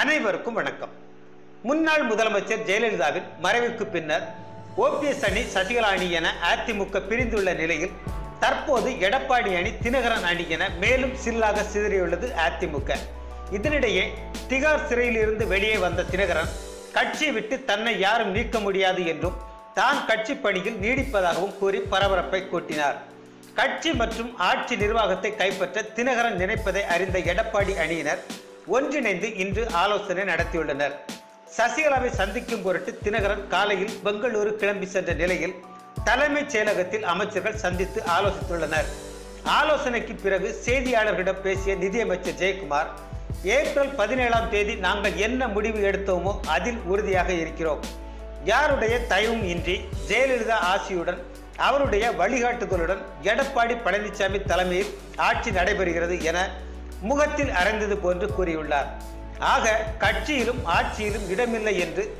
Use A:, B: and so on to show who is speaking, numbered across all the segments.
A: அனைவருக்கும் வணக்கம். முன்னாள் முதலமைச்சர் ஜெயலலிதாவின் மறைவுக்கு பின்னர் ஓபிஎஸ் அணி சசிகலா அணி என அதிமுக பிரிந்துள்ள நிலையில் தற்போது எடப்பாடி அணி தினகரன் அணி என மேலும் சில்லாக சிதறியுள்ளது அதிமுக. இதனிடையே திகார் சிறையில் இருந்து வெளியே வந்த தினகரன் கட்சி விட்டு தன்னை யாரும் நீக்க முடியாது என்றும் தான் கட்சி பணியில் நீடிப்பதாகவும் கூறி பரபரப்பை கூட்டினார். கட்சி மற்றும் ஆட்சி நிர்வாகத்தை கைப்பற்ற தினகரன் நினைப்பதை அறிந்த எடப்பாடி அணியினர் ஒன்றிணைந்து இன்று ஆலோசனை நடத்தியுள்ளனர். சசிகலாவை சந்திக்கும் பொருட்டு தினகரன் காலையில் பெங்களூரு கிளம்பி சென்ற நிலையில் தலைமைச் செயலகத்தில் அமைச்சர்கள் சந்தித்து ஆலோசித்துள்ளனர். ஆலோசனைக்கு பிறகு செய்தியாளர்களிடம் பேசிய நிதியமைச்சர் ஜெயக்குமார் ஏப்ரல் பதினேழாம் தேதி நாங்கள் என்ன முடிவு எடுத்தோமோ அதில் உறுதியாக இருக்கிறோம். யாருடைய தயவும் இன்றி ஜெயலலிதா ஆசியுடன் அவருடைய வழிகாட்டுதலுடன் எடப்பாடி பழனிசாமி தலைமையில் ஆட்சி நடைபெறுகிறது என முகத்தில் அறைந்தது போன்று கூறியுள்ளார். ஆக கட்சியிலும் ஆட்சியிலும் இடமில்லை என்று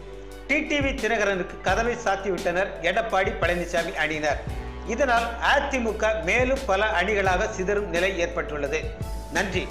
A: டிடிவி தினகரனுக்கு கதவை சாத்திவிட்டனர் எடப்பாடி பழனிசாமி அணியினர். இதனால் அதிமுக மேலும் பல அணிகளாக சிதறும் நிலை ஏற்பட்டுள்ளது. நன்றி.